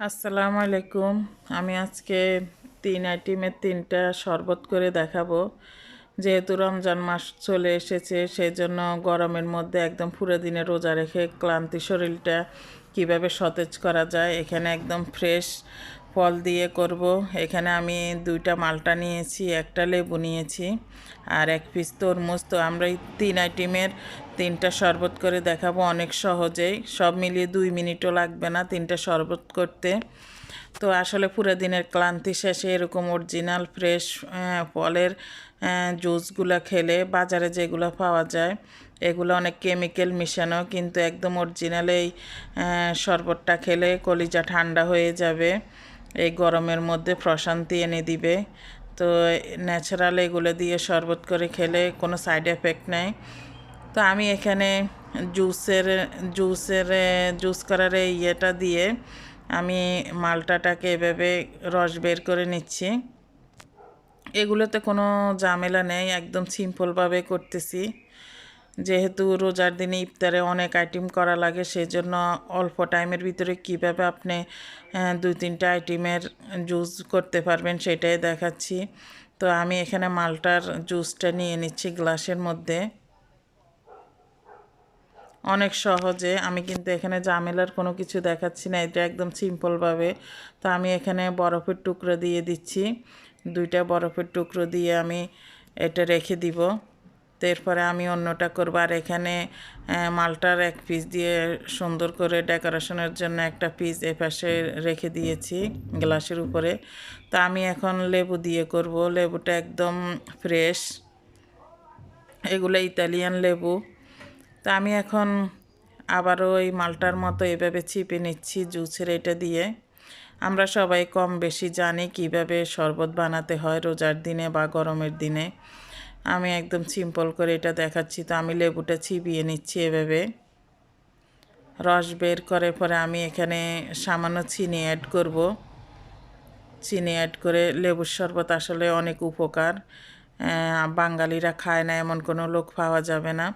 আসসালামু আলাইকুম। আমি আজকে তিন আইটেমের তিনটা শরবত করে দেখাবো। যেহেতু রমজান মাস চলে এসেছে সেই জন্য গরমের মধ্যে একদম পুরো দিনে রোজা রেখে ক্লান্তি শরীরটা কীভাবে সতেজ করা যায়, এখানে একদম ফ্রেশ ফল দিয়ে করব। এখানে আমি দুইটা মালটা নিয়েছি, একটা লেবু নিয়েছি আর এক পিস তরমুজ। তো আমরা এই তিন আইটেমের তিনটা শরবত করে দেখাবো অনেক সহজেই। সব মিলিয়ে দুই মিনিটও লাগবে না তিনটা শরবত করতে। তো আসলে পুরো দিনের ক্লান্তি শেষে এরকম অরিজিনাল ফ্রেশ ফলের জুসগুলো খেলে বাজারে যেগুলো পাওয়া যায়, এগুলো অনেক কেমিক্যাল মিশানো, কিন্তু একদম অরিজিনাল এই শরবতটা খেলে কলিজা ঠান্ডা হয়ে যাবে। এই গরমের মধ্যে প্রশান্তি এনে দিবে। তো ন্যাচারাল এগুলো দিয়ে শরবত করে খেলে কোনো সাইড এফেক্ট নেই। তো আমি এখানে জুসের জুসের, জুস করার ইয়েটা দিয়ে আমি মালটাটাকে এভাবে রস বের করে নিচ্ছি। এগুলোতে কোনো ঝামেলা নেই, একদম সিম্পলভাবে করতেছি। যেহেতু রোজার দিনে ইফতারে অনেক আইটেম করা লাগে, সেজন্য অল্প টাইমের ভিতরে কীভাবে আপনি দুই তিনটা আইটেমের জুস করতে পারবেন সেটাই দেখাচ্ছি। তো আমি এখানে মালটার জুসটা নিয়ে নিচ্ছি গ্লাসের মধ্যে। অনেক সহজে। আমি কিন্তু এখানে জামেলার কোনো কিছু দেখাচ্ছি না, এটা একদম সিম্পলভাবে তো আমি এখানে বরফের টুকরো দিয়ে দিচ্ছি। দুইটা বরফের টুকরো দিয়ে আমি এটা রেখে দিব। তো এরপরে আমি অন্যটা করব। আর এখানে মালটার এক পিস দিয়ে সুন্দর করে ডেকোরেশনের জন্য একটা পিস এপাশে রেখে দিয়েছি গ্লাসের উপরে। তা আমি এখন লেবু দিয়ে করব। লেবুটা একদম ফ্রেশ এগুলো ইতালিয়ান লেবু। তা আমি এখন আবারও ওই মালটার মতো এভাবে চিপে নিচ্ছি জুসের এটা দিয়ে। আমরা সবাই কম বেশি জানি কীভাবে শরবত বানাতে হয় রোজার দিনে বা গরমের দিনে। আমি একদম সিম্পল করে এটা দেখাচ্ছি। তো আমি লেবুটা চিবিয়ে নিচ্ছি এভাবে। রস বের করে পরে আমি এখানে সামান্য চিনি অ্যাড করব। চিনি অ্যাড করে লেবুর শরবত আসলে অনেক উপকার। বাঙালিরা খায় না, এমন কোনো লোক পাওয়া যাবে না।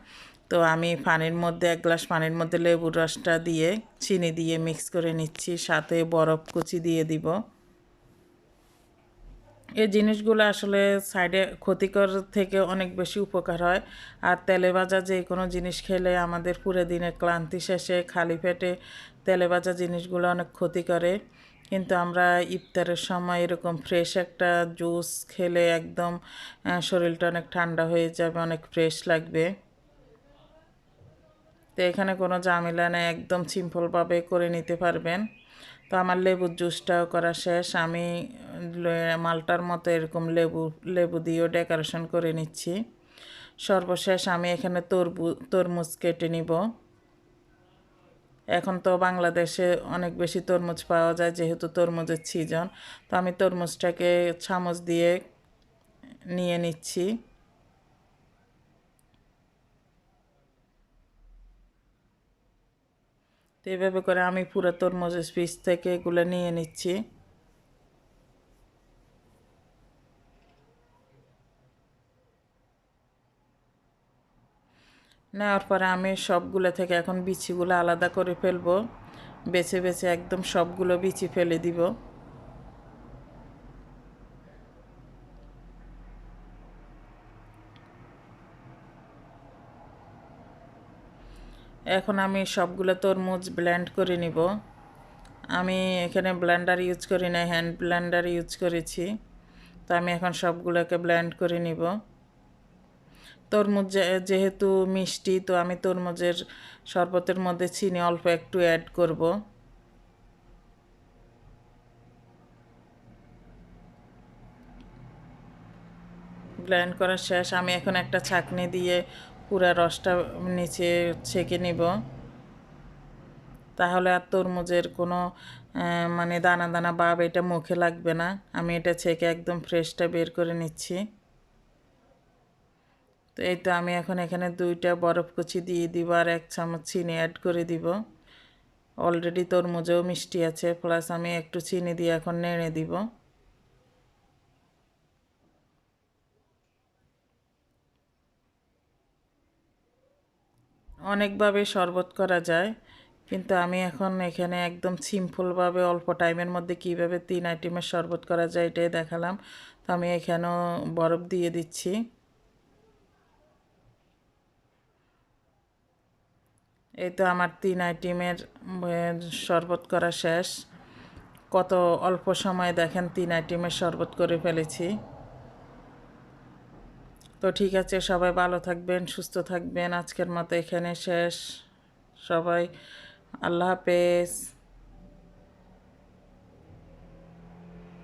তো আমি পানির মধ্যে, এক গ্লাস পানির মধ্যে লেবুর রসটা দিয়ে চিনি দিয়ে মিক্স করে নিচ্ছি। সাথে বরফ কুচি দিয়ে দিব। এই জিনিসগুলো আসলে সাইডে ক্ষতিকর থেকে অনেক বেশি উপকার হয়। আর তেলে ভাজা যে কোনো জিনিস খেলে আমাদের পুরো দিনের ক্লান্তি শেষে খালি পেটে তেলে ভাজা জিনিসগুলো অনেক ক্ষতি করে। কিন্তু আমরা ইফতারের সময় এরকম ফ্রেশ একটা জুস খেলে একদম শরীরটা অনেক ঠান্ডা হয়ে যাবে, অনেক ফ্রেশ লাগবে। এখানে কোনো ঝামেলা নেই, একদম সিম্পলভাবে করে নিতে পারবেন। তো আমার লেবুর জুসটাও করা শেষ। আমি মালটার মতো এরকম লেবু লেবু দিয়েও ডেকোরেশন করে নিচ্ছি। সর্বশেষ আমি এখানে তরবু, তরমুজ কেটে নিব। এখন তো বাংলাদেশে অনেক বেশি তরমুজ পাওয়া যায়, যেহেতু তরমুজের সিজন তো আমি তরমুজটাকে চামচ দিয়ে নিয়ে নিচ্ছি। তো এভাবে করে আমি পুরো তরমুজের পিস থেকে এগুলো নিয়ে নিচ্ছি। নেওয়ার পরে আমি সবগুলো থেকে এখন বিচিগুলো আলাদা করে ফেলব। বেছে বেছে একদম সবগুলো বিচি ফেলে দিব। এখন আমি সবগুলো তরমুজ ব্লেন্ড করে নিব। আমি এখানে ব্লেন্ডার ইউজ করি না হ্যান্ড ব্লেন্ডার ইউজ করেছি। তো আমি এখন সবগুলোকে ব্লেন্ড করে নিব। তরমুজ যেহেতু মিষ্টি, তো আমি তরমুজের শরবতের মধ্যে চিনি অল্প একটু অ্যাড করব। ব্লেন্ড করা শেষ। আমি এখন একটা ছাকনি দিয়ে পুরা রসটা নিচে ছেঁকে নিব। তাহলে আর তরমুজের কোনো মানে দানা দানা বাব এটা মুখে লাগবে না। আমি এটা ছেঁকে একদম ফ্রেশটা বের করে নিচ্ছি। তো এই তো আমি এখন এখানে দুইটা বরফ কুচি দিয়ে দিব আর এক চামচ চিনি অ্যাড করে দিব। অলরেডি তরমুজেও মিষ্টি আছে প্লাস আমি একটু চিনি দিয়ে এখন নেড়ে দিব। অনেকভাবে শরবত করা যায়, কিন্তু আমি এখন এখানে একদম সিম্পলভাবে অল্প টাইমের মধ্যে কীভাবে তিন আইটেমের শরবত করা যায় এটাই দেখালাম। তো আমি এখানেও বরফ দিয়ে দিচ্ছি। এই তো আমার তিন আইটেমের শরবত করা শেষ। কত অল্প সময় দেখেন, তিন আইটেমের শরবত করে ফেলেছি। তো ঠিক আছে, সবাই ভালো থাকবেন, সুস্থ থাকবেন। আজকের মতো এখানে শেষ। সবাই আল্লাহ হাফেজ।